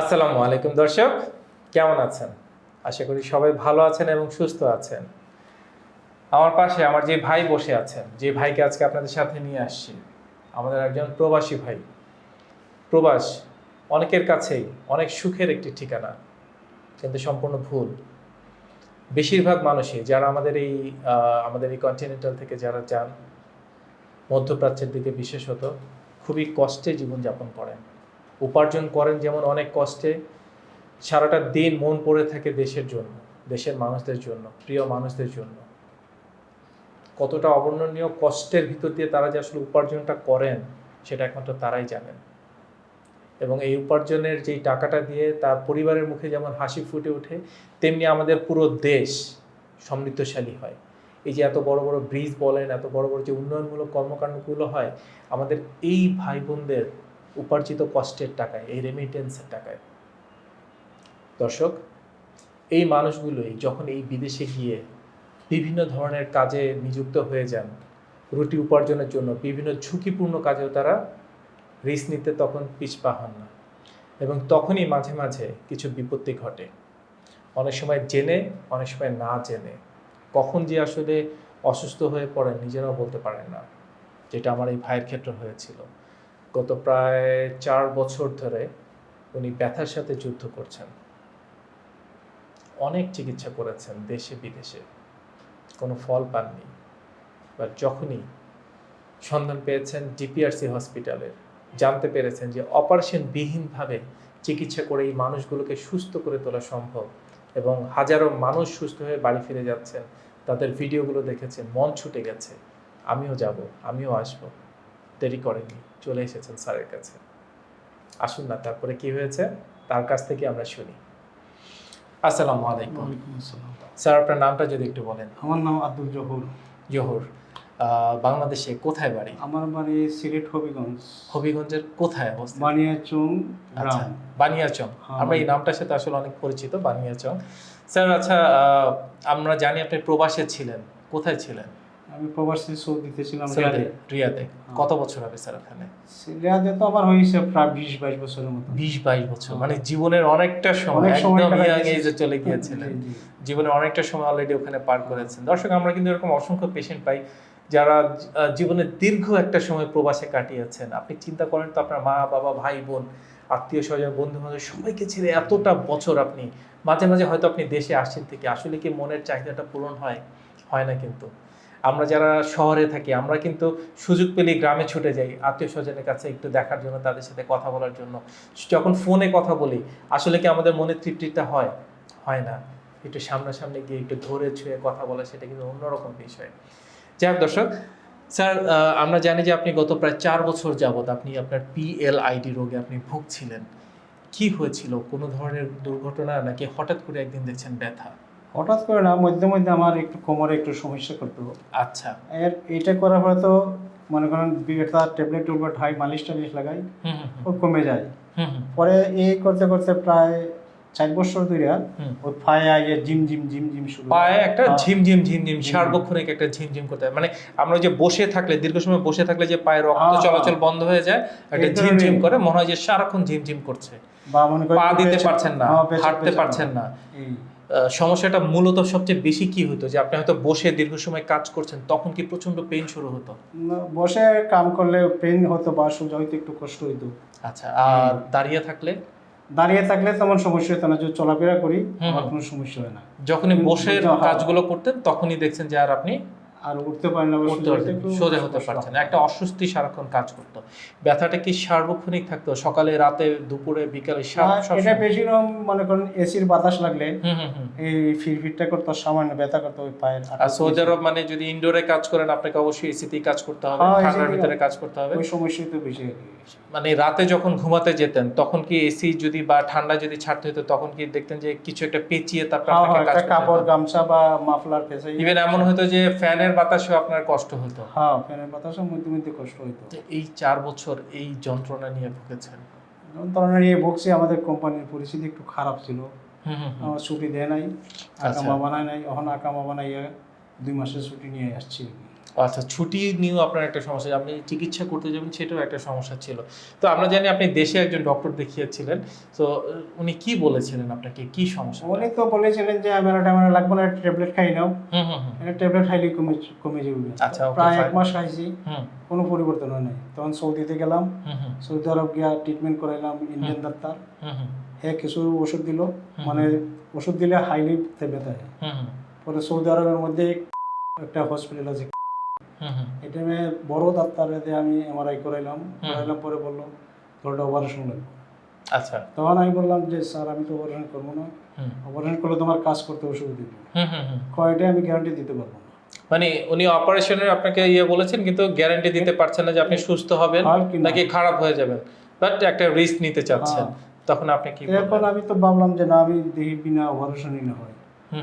আসসালামু আলাইকুম দর্শক, কেমন আছেন? আশা করি সবাই ভালো আছেন এবং সুস্থ আছেন। আমার পাশে আমার যে ভাই বসে আছেন, যে ভাইকে আজকে আপনাদের সাথে নিয়ে আসছি, আমাদের একজন প্রবাসী ভাই। প্রবাস অনেকের কাছেই, অনেক সুখের একটি ঠিকানা, কিন্তু সম্পূর্ণ ভুল। বেশিরভাগ মানুষই, যারা আমাদের এই আমাদের এই কন্টিনেন্টাল থেকে যারা যান, মধ্যপ্রাচ্যের দিকে বিশেষত, খুবই কষ্টে জীবনযাপন করেন। উপার্জন করেন যেমন অনেক কষ্টে, সারাটা দিন মন পড়ে থাকে দেশের জন্য, দেশের মানুষদের জন্য, প্রিয় মানুষদের জন্য। কতটা অবর্ণনীয় কষ্টের ভিতর দিয়ে তারা যে আসলে উপার্জনটা করেন, সেটা একমাত্র তারাই জানেন। এবং এই উপার্জনের যেই টাকাটা দিয়ে তার পরিবারের মুখে যেমন হাসি ফুটে ওঠে, তেমনি আমাদের পুরো দেশ সমৃদ্ধশালী হয়। এই যে এত বড় বড় ব্রিজ বলেন, এত বড় বড় যে উন্নয়নমূলক কর্মকাণ্ডগুলো হয়, আমাদের এই ভাই বোনদের উপার্জিত কষ্টের টাকায়, এই রেমিটেন্সের টাকায়। দর্শক, এই মানুষগুলোই যখন এই বিদেশে গিয়ে বিভিন্ন ধরনের কাজে নিযুক্ত হয়ে যান, রুটি উপার্জনের জন্য বিভিন্ন ঝুঁকিপূর্ণ কাজেও তারা রিস্ক নিতে তখন পিছপা হন না। এবং তখনই মাঝে মাঝে কিছু বিপত্তি ঘটে। অনেক সময় জেনে, অনেক সময় না জেনে। কখন যে আসলে অসুস্থ হয়ে পড়েন, নিজেরাও বলতে পারেন না, যেটা আমার এই ভাইয়ের ক্ষেত্রে হয়েছিল। গত প্রায় চার বছর ধরে উনি ব্যথার সাথে যুদ্ধ করছেন। অনেক চিকিৎসা করেছেন দেশে, বিদেশে। কোনো ফল পাননি। বাট যখনই সন্ধান পেয়েছেন ডিপিআরসি হসপিটালের, জানতে পেরেছেন যে অপারেশন বিহীনভাবে চিকিৎসা করে এই মানুষগুলোকে সুস্থ করে তোলা সম্ভব এবং হাজারো মানুষ সুস্থ হয়ে বাড়ি ফিরে যাচ্ছেন। তাদের ভিডিওগুলো দেখেছেন, মন ছুটে গেছে। আমিও যাব, আমিও আসব। দেরি করেননি চলে এসেছেন স্যারের কাছে। আসুন না তারপরে কি হয়েছে? তার কাছ থেকে আমরা শুনি। আসসালামু আলাইকুম। স্যার আপনার নামটা যদি একটু বলেন। আমার নাম আব্দুল জহুর। জহুর। বাংলাদেশে কোথায় বাড়ি? আমার বাড়ি সিলেট হবিগঞ্জ। হবিগঞ্জের কোথায় অবস্থিত? বানিয়াচং আচ্ছা গ্রাম। বানিয়াচং। হ্যাঁ, আমরা এই নামটার সাথে আসলে অনেক পরিচিত বানিয়াচং। স্যার আচ্ছা আমরা জানি আপনি প্রবাসে ছিলেন। কোথায় ছিলেন? আমি প্রবাসী সৌদিতে ছিলাম রিয়াদে। রিয়াদে। কত বছর হবে স্যার ওখানে? রিয়াদে তো আমার হয়েছে প্রায় বিশ বাইশ বছরের মতো। বিশ বাইশ বছর মানে জীবনের অনেকটা সময় একদম ইয়াং এজে চলে গিয়েছিলেন। জি, জি। জীবনে অনেকটা সময় অলরেডি ওখানে পার করেছেন। দর্শক আমরা কিন্তু এরকম অসংখ্য পেশেন্ট পাই যারা আহ, জীবনে দীর্ঘ একটা সময় প্রবাসে কাটিয়েছেন। আপনি চিন্তা করেন তো আপনার মা বাবা ভাই বোন আত্মীয় স্বজন বন্ধু বান্ধব সবাইকে ছেড়ে এতটা বছর আপনি মাঝে মাঝে হয়তো আপনি দেশে আসছেন থেকে আসলে কি মনের চাহিদাটা পূরণ হয়? হয় না কিন্তু। আমরা যারা শহরে থাকি, আমরা কিন্তু সুযোগ পেলে গ্রামে ছুটে যাই আত্মীয় স্বজনের কাছে একটু দেখার জন্য, তাদের সাথে কথা বলার জন্য। যখন ফোনে কথা বলি, আসলে কি আমাদের মনে তৃপ্তিটা হয়? হয় না। একটু সামনাসামনি গিয়ে একটু ধরে ছুঁয়ে কথা বলা সেটা কিন্তু অন্যরকম বিষয়। যাই হোক দর্শক, স্যার আমরা জানি যে আপনি গত প্রায় চার বছর যাবৎ আপনি আপনার পিএলআইডি রোগে আপনি ভুগছিলেন। কি হয়েছিল? কোনো ধরনের দুর্ঘটনা? নাকি হঠাৎ করে একদিন দেখছেন ব্যথা? হঠাৎ করে না মধ্যে মধ্যে আমার একটু কোমরে একটু সমস্যা করতো। আচ্ছা। এর এটা করার পরে তো মনে করেন তার ট্যাবলেট টুবলেট হাই মালিশ টালিশ লাগাই ও কমে যায়। পরে এই করতে করতে প্রায় চার বছর ধরে। ওই পায়ে আগে জিম জিম জিম জিম শুরু পায়ে একটা হ্যাঁ। ঝিমঝিম ঝিমঝিম ঝিমঝিম। সার্বক্ষণিক একটা ঝিমঝিম করতে হয়। মানে আমরা যে বসে থাকলে দীর্ঘ সময় বসে থাকলে যে পায়ের রক্ত হ্যাঁ, চলাচল। বন্ধ হয়ে যায় একটা ধরনের- ঝিমঝিম করে মনে হয় যে সারাক্ষণ ঝিমঝিম করছে। বা মনে পা দিতে পারছেন না হ্যাঁ, হাঁটতে পারছেন না। সমস্যাটা মূলত সবচেয়ে বেশি কি হতো যে আপনি হয়তো বসে দীর্ঘ সময় কাজ করছেন তখন কি প্রচণ্ড পেন শুরু হতো? বসে কাম করলে পেন হতো বা সোজা হইতে একটু কষ্ট হইতো। আচ্ছা আর দাঁড়িয়ে থাকলে? দাঁড়িয়ে থাকলে তেমন সমস্যা হতো না যদি চলাফেরা করি। আমার কোনো সমস্যা হয় না যখনই বসে। কাজগুলো করতেন তখনই দেখছেন যে আর আপনি আর উঠতে পারি না উঠতে একটু সোজা হতে পারছেন না। একটা অস্বস্তি সারাক্ষণ কাজ করতো। ব্যথাটা কি সার্বক্ষণিক থাকতো? সকালে রাতে দুপুরে বিকালে এটা বেশি রকম মনে করেন এসির বাতাস লাগলে এই ফিরফিরটা করতো সামান্য ব্যথা করতো ওই পায়ের আর সৌদি আরব মানে যদি ইনডোরে কাজ করেন আপনাকে অবশ্যই এসিতেই কাজ করতে হবে হ্যাঁ, ঠান্ডার ভিতরে কাজ করতে হবে। ওই সমস্যাই তো বেশি মানে রাতে যখন ঘুমাতে যেতেন তখন কি এসি যদি বা ঠান্ডা যদি ছাড়তে হতো তখন কি দেখতেন যে কিছু একটা পেঁচিয়ে তারপর হ্যাঁ, আপনাকে হ্যাঁ, কাজ কাপড় গামছা বা মাফলার ফেসে ইভেন এমন হতো যে ফ্যানের বাতাসেও আপনার কষ্ট হতো? হ্যাঁ ফ্যানের বাতাসে মধ্যে মধ্যে কষ্ট হতো এই চার বছর এই যন্ত্রণা নিয়ে ভুগেছেন? যন্ত্রণা নিয়ে ভুগছি আমাদের কোম্পানির পরিস্থিতি একটু খারাপ ছিল। আমার ছুটি দেয় নাই আচ্ছা। আকামা বানায় নাই এখন আকামা বানাইয়া দুই মাসের ছুটি নিয়ে আসছি। আচ্ছা ছুটি নিয়েও আপনার একটা সমস্যা আপনি চিকিৎসা করতে যাবেন সেটাও একটা সমস্যা ছিল। তো আমরা জানি আপনি দেশে একজন ডক্টর দেখিয়েছিলেন তো উনি কি বলেছিলেন আপনাকে? কি সমস্যা? উনি তো বলেছিলেন যে আমার ট্যাবলেট লাগবে না ট্যাবলেট খাই নাও। হুম হুম হুম। এটা ট্যাবলেট খাইলে কমে কমে যাবে। আচ্ছা, প্রায় এক মাস খাইছি। হুম। কোনো পরিবর্তন হয় নাই। তখন সৌদিতে গেলাম। সৌদি আরব গিয়া ট্রিটমেন্ট করাইলাম ইন্ডিয়ান ডাক্তার হুম হুম। হ্যাঁ কিছু ওষুধ দিল। মানে ওষুধ দিলে হাইলি ব্যথা হয়। হুম হুম। পরে সৌদি আরবের মধ্যে একটা হসপিটাল আছে। এটা আমি বড় ডাক্তার আমি এমআরআই করাইলাম। করাইলাম পরে বলল তোরটা অপারেশন লাগবে আচ্ছা। তখন আমি বললাম যে স্যার আমি তো অপারেশন করব না। অপারেশন করলে তোমার কাজ করতে অসুবিধা দিব হুম হুম হুম। কয়টা আমি গ্যারান্টি দিতে পারব না? মানে উনি অপারেশনের আপনাকে ইয়ে বলেছেন কিন্তু গ্যারান্টি দিতে পারছেন না যে আপনি সুস্থ হবেন। নাকি খারাপ হয়ে যাবেন। বাট একটা রিস্ক নিতে চাচ্ছেন। হ্যাঁ। তখন আপনি কি বললেন? আমি তো ভাবলাম যে না আমি দেখি বিনা অপারেশনই না হয়।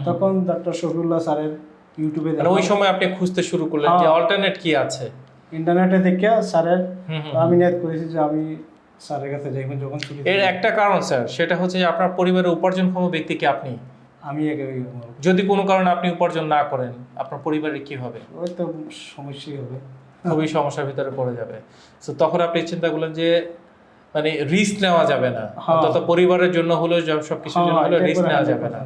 তখন ডাক্তার শফিউল্লাহ স্যারের ইউটিউবে মানে ওই সময় আপনি খুঁজতে শুরু করলেন যে হ্যাঁ। অল্টারনেট কি আছে? ইন্টারনেটে দেখে স্যারের আমি নিয়ত করেছি যে আমি স্যারের কাছে যাইব যখন ছুটি এর একটা কারণ স্যার সেটা হচ্ছে যে আপনার পরিবারের উপার্জনক্ষম ব্যক্তি কি আপনি? আমি যদি কোনো কারণে আপনি উপার্জন না করেন আপনার পরিবারের কি হবে? ওই তো সমস্যাই হবে। খুবই সমস্যার ভিতরে পড়ে যাবে। তো তখন আপনি চিন্তা করলেন যে মানে রিস্ক নেওয়া যাবে না। হ্যাঁ। অন্তত পরিবারের জন্য হলেও সব কিছুর জন্য হ্যাঁ, হলেও রিস্ক নেওয়া যাবে না।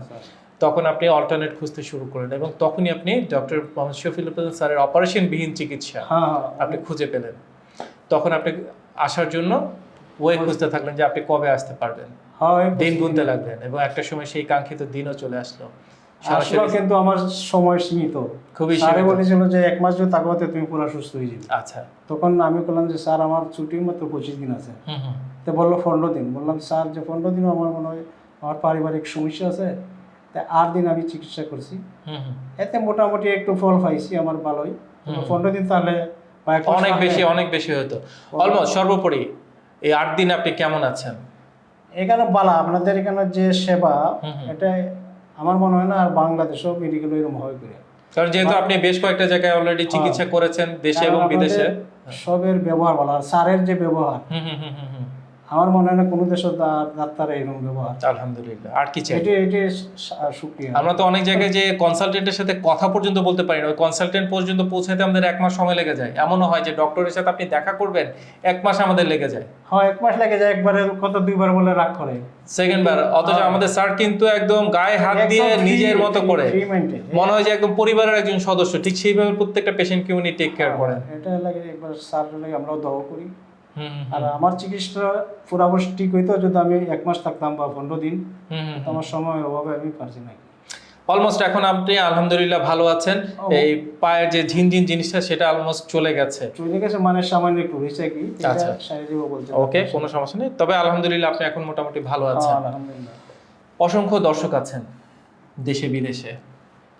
তখন আপনি অল্টারনেট খুঁজতে শুরু করলেন এবং তখনই আপনি ডক্টর মোহাম্মদ শফিউল স্যারের অপারেশনবিহীন চিকিৎসা হ্যাঁ হ্যাঁ আপনি খুঁজে পেলেন। তখন আপনি আসার জন্য ওয়ে খুঁজতে থাকলেন যে আপনি কবে আসতে পারবেন। হ্যাঁ দিন গুনতে লাগলেন এবং একটা সময় সেই কাঙ্ক্ষিত দিনও চলে আসলো। আসলো কিন্তু আমার সময় সীমিত। খুবই স্যারে বলেছিল যে এক মাস যদি থাকো তুমি পুরো সুস্থ হয়ে যাবে। আচ্ছা। তখন আমি বললাম যে স্যার আমার ছুটি মাত্র পঁচিশ দিন আছে। তো বলল পনেরো দিন। বললাম স্যার যে পনেরো দিনও আমার মনে হয় আমার পারিবারিক সমস্যা আছে। তাই আট দিন আমি চিকিৎসা করছি। এতে মোটামুটি একটু ফল পাইছি আমার ভালোই। পনেরো দিন তাহলে অনেক বেশি অনেক বেশি হতো অলমোস্ট সর্বোপরি এই আট দিন আপনি কেমন আছেন? এখানে বালা আপনাদের এখানে যে সেবা। এটা আমার মনে হয় না আর বাংলাদেশেও মেডিকেল এরকম হয় করে। কারণ যেহেতু আপনি বেশ কয়েকটা জায়গায় অলরেডি চিকিৎসা করেছেন দেশে এবং বিদেশে। সবের ব্যবহার বলা আর স্যারের যে ব্যবহার আমার মনে হয় না কোনো দেশের ডাক্তার এরকম ব্যবহার। আলহামদুলিল্লাহ। আর কি চাই? এটি এটি শুক্রিয়া আমরা তো অনেক জায়গায় যে কনসালটেন্টের সাথে কথা পর্যন্ত বলতে পারি না। ওই কনসালটেন্ট পর্যন্ত পৌঁছাতে আমাদের এক মাস সময় লেগে যায়। এমনও হয় যে ডক্টরের সাথে আপনি দেখা করবেন এক মাস আমাদের লেগে যায়। হ্যাঁ এক মাস লাগে যায়। একবারে কত দুইবার বলে রাগ করে। সেকেন্ড বার অথচ আমাদের স্যার কিন্তু একদম গায়ে হাত দিয়ে হ্যাঁ। নিজের মতো করে। মনে হয় যে একদম পরিবারের একজন সদস্য। ঠিক সেইভাবে প্রত্যেকটা পেশেন্টকে উনি টেক কেয়ার করেন। এটা লাগে একবার স্যার লাগে আমরাও দোয়া করি। আর আমার চিকিৎসা পুরাবশ ঠিক হইতো যদি আমি এক মাস থাকতাম বা পনেরো দিন আমার সময়ের অভাবে আমি পারছি না। অলমোস্ট এখন আপনি আলহামদুলিল্লাহ ভালো আছেন। এই পায়ের যে ঝিনঝিন জিনিসটা সেটা অলমোস্ট চলে গেছে। চলে গেছে মানে সামান্য একটু হয়েছে কি আচ্ছা। ওকে কোনো সমস্যা নেই। তবে আলহামদুলিল্লাহ আপনি এখন মোটামুটি ভালো হ্যাঁ, আছেন। আলহামদুলিল্লাহ। অসংখ্য দর্শক আছেন দেশে বিদেশে।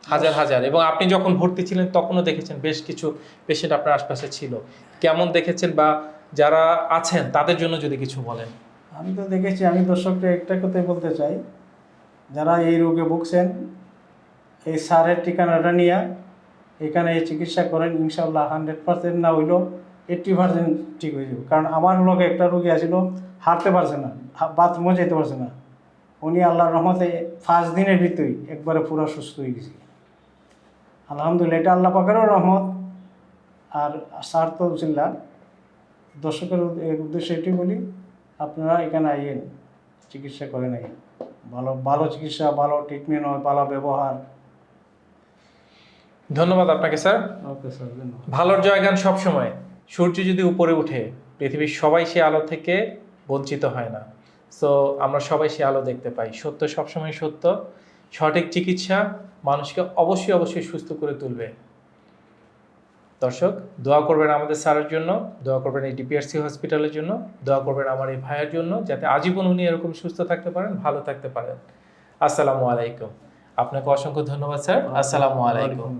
হাজার হাজার। এবং আপনি যখন ভর্তি ছিলেন তখনও দেখেছেন বেশ কিছু পেশেন্ট আপনার আশপাশে ছিল। কেমন দেখেছেন বা যারা আছেন, তাদের জন্য যদি কিছু বলেন। আমি তো দেখেছি, আমি দর্শককে একটা কথাই বলতে চাই। যারা এই রোগে ভুগছেন, এই সারের ঠিকানাটা নিয়ে এখানে চিকিৎসা করেন ইনশাল্লাহ হান্ড্রেড পার্সেন্ট না হইলেও এইট্টি পার্সেন্ট ঠিক হয়ে যাবে। কারণ আমার লোক একটা রুগী আছিল হাঁটতে পারছে না বাথরুমও যেতে পারছে না। উনি আল্লাহর রহমতে ফার্স্ট দিনের ভিতরেই একবারে পুরো সুস্থ হয়ে গেছে। আলহামদুলিল্লাহ, এটা আল্লাহ পাকেরও রহমত। আর তো চিল্লা দর্শকের এর উদ্দেশ্যে এটি বলি আপনারা এখানে আইয়েন চিকিৎসা করেন আইয়েন ভালো ভালো চিকিৎসা ভালো ট্রিটমেন্ট হয় ভালো ব্যবহার। ধন্যবাদ আপনাকে স্যার। ওকে স্যার ধন্যবাদ। ভালোর জয়গান সবসময়। সূর্য যদি উপরে উঠে পৃথিবীর সবাই সে আলো থেকে বঞ্চিত হয় না। সো আমরা সবাই সে আলো দেখতে পাই। সত্য সবসময় সত্য। সঠিক চিকিৎসা মানুষকে অবশ্যই অবশ্যই সুস্থ করে তুলবে। দর্শক দোয়া করবেন আমাদের স্যারের জন্য দোয়া করবেন এই ডিপিআরসি হসপিটালের জন্য দোয়া করবেন আমার এই ভাইয়ের জন্য যাতে আজীবন উনি এরকম সুস্থ থাকতে পারেন ভালো থাকতে পারেন। আসসালামু আলাইকুম। আপনাকে অসংখ্য ধন্যবাদ স্যার। আসসালামু আলাইকুম।